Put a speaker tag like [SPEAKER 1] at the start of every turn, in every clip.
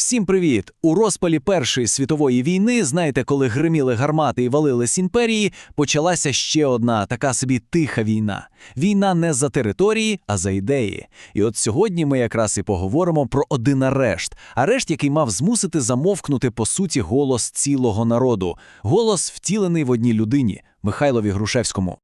[SPEAKER 1] Всім привіт! У розпалі Першої світової війни, знаєте, коли гриміли гармати і валились імперії, почалася ще одна така собі тиха війна. Війна не за території, а за ідеї. І от сьогодні ми якраз і поговоримо про один арешт. Арешт, який мав змусити замовкнути по суті голос цілого народу. Голос, втілений в одній людині Михайлові Грушевському.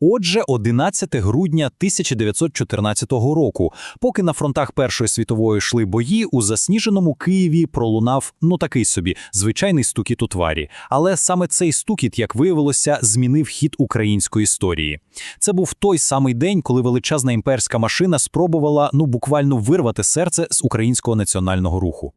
[SPEAKER 2] Отже, 11 грудня 1914 року, поки на фронтах Першої світової йшли бої, у засніженому Києві пролунав ну такий собі звичайний стукіт у тварі. Але саме цей стукіт, як виявилося, змінив хід української історії. Це був той самий день, коли величезна імперська машина спробувала ну буквально вирвати серце з українського національного руху.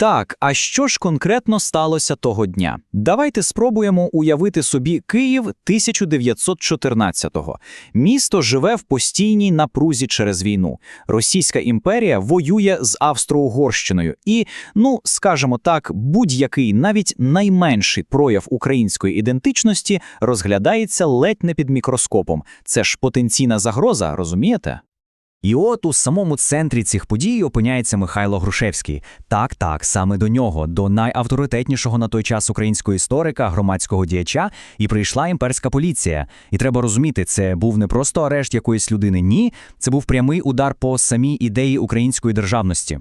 [SPEAKER 3] Так, а що ж конкретно сталося того дня? Давайте спробуємо уявити собі Київ 1914-го. Місто живе в постійній напрузі через війну. Російська імперія воює з Австро-Угорщиною, і, ну скажімо так, будь-який навіть найменший прояв української ідентичності розглядається ледь не під мікроскопом. Це ж потенційна загроза, розумієте?
[SPEAKER 4] І от у самому центрі цих подій опиняється Михайло Грушевський. Так, так, саме до нього, до найавторитетнішого на той час українського історика, громадського діяча, і прийшла імперська поліція. І треба розуміти, це був не просто арешт якоїсь людини, ні, це був прямий удар по самій ідеї української державності.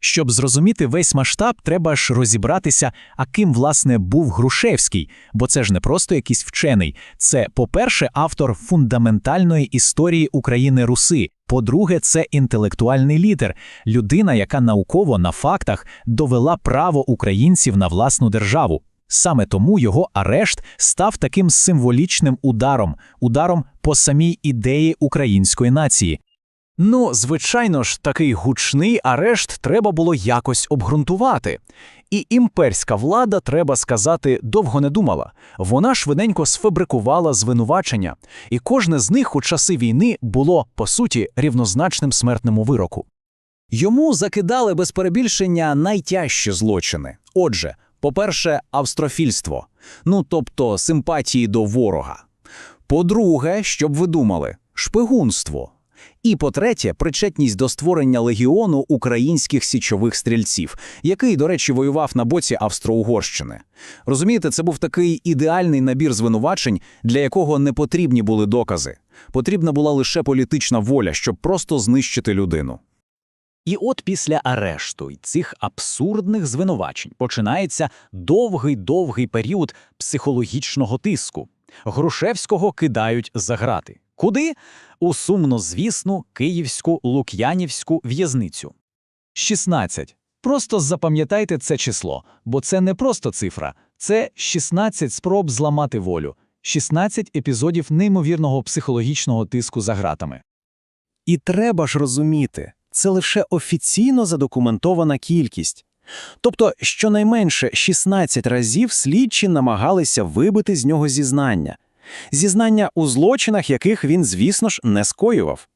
[SPEAKER 2] Щоб зрозуміти весь масштаб, треба ж розібратися, а ким власне був Грушевський, бо це ж не просто якийсь вчений. Це, по-перше, автор фундаментальної історії України Руси. По-друге, це інтелектуальний лідер, людина, яка науково на фактах довела право українців на власну державу. Саме тому його арешт став таким символічним ударом, ударом по самій ідеї української нації.
[SPEAKER 1] Ну, звичайно ж, такий гучний арешт треба було якось обґрунтувати. І імперська влада, треба сказати, довго не думала. Вона швиденько сфабрикувала звинувачення, і кожне з них у часи війни було, по суті, рівнозначним смертному вироку.
[SPEAKER 3] Йому закидали без перебільшення найтяжчі злочини. Отже, по-перше, австрофільство, ну тобто симпатії до ворога. По-друге, щоб ви думали, шпигунство. І по-третє, причетність до створення легіону українських січових стрільців, який, до речі, воював на боці Австро-Угорщини. Розумієте, це був такий ідеальний набір звинувачень, для якого не потрібні були докази. Потрібна була лише політична воля, щоб просто знищити людину.
[SPEAKER 5] І от після арешту й цих абсурдних звинувачень починається довгий-довгий період психологічного тиску. Грушевського кидають за грати. Куди? У сумнозвісну київську лук'янівську в'язницю. 16. Просто запам'ятайте це число, бо це не просто цифра, це 16 спроб зламати волю, 16 епізодів неймовірного психологічного тиску за гратами.
[SPEAKER 6] І треба ж розуміти, це лише офіційно задокументована кількість. Тобто, щонайменше 16 разів слідчі намагалися вибити з нього зізнання. Зізнання у злочинах, яких він, звісно ж, не скоював.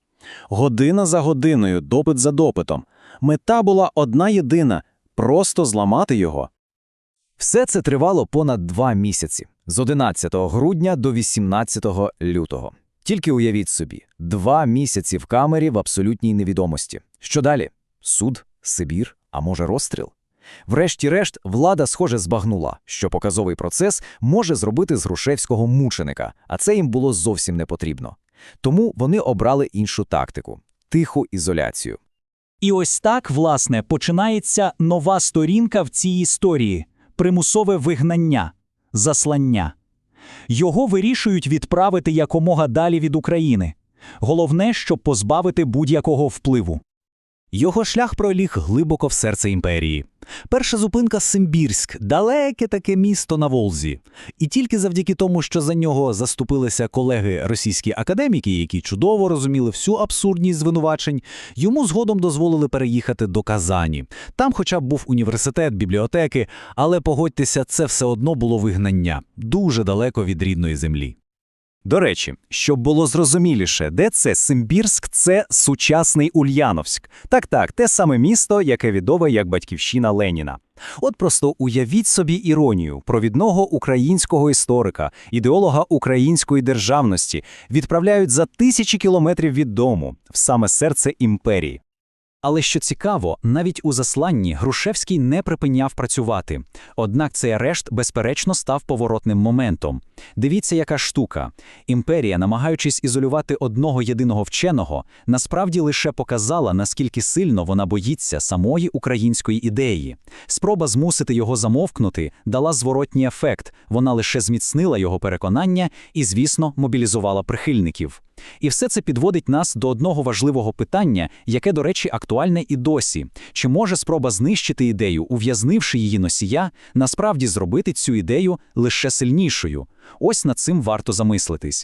[SPEAKER 6] Година за годиною, допит за допитом. Мета була одна єдина просто зламати його.
[SPEAKER 4] Все це тривало понад два місяці з 11 грудня до 18 лютого. Тільки уявіть собі, два місяці в камері в абсолютній невідомості. Що далі? Суд, Сибір, а може розстріл? Врешті-решт, влада, схоже, збагнула, що показовий процес може зробити з Грушевського мученика, а це їм було зовсім не потрібно. Тому вони обрали іншу тактику тиху ізоляцію.
[SPEAKER 5] І ось так, власне, починається нова сторінка в цій історії примусове вигнання, заслання. Його вирішують відправити якомога далі від України. Головне, щоб позбавити будь-якого впливу.
[SPEAKER 2] Його шлях проліг глибоко в серце імперії. Перша зупинка Симбірськ, далеке таке місто на Волзі. І тільки завдяки тому, що за нього заступилися колеги російські академіки, які чудово розуміли всю абсурдність звинувачень, йому згодом дозволили переїхати до Казані. Там, хоча б був університет, бібліотеки, але погодьтеся, це все одно було вигнання дуже далеко від рідної землі.
[SPEAKER 6] До речі, щоб було зрозуміліше, де це Симбірськ, це сучасний Ульяновськ. Так так, те саме місто, яке відоме як батьківщина Леніна. От просто уявіть собі іронію провідного українського історика, ідеолога української державності відправляють за тисячі кілометрів від дому, в саме серце імперії.
[SPEAKER 5] Але що цікаво, навіть у засланні Грушевський не припиняв працювати. Однак цей арешт, безперечно, став поворотним моментом. Дивіться, яка штука. Імперія, намагаючись ізолювати одного єдиного вченого, насправді лише показала, наскільки сильно вона боїться самої української ідеї. Спроба змусити його замовкнути дала зворотній ефект, вона лише зміцнила його переконання і, звісно, мобілізувала прихильників. І все це підводить нас до одного важливого питання, яке, до речі, актуальне і досі. Чи може спроба знищити ідею, ув'язнивши її носія, насправді зробити цю ідею лише сильнішою? Ось над цим варто замислитись.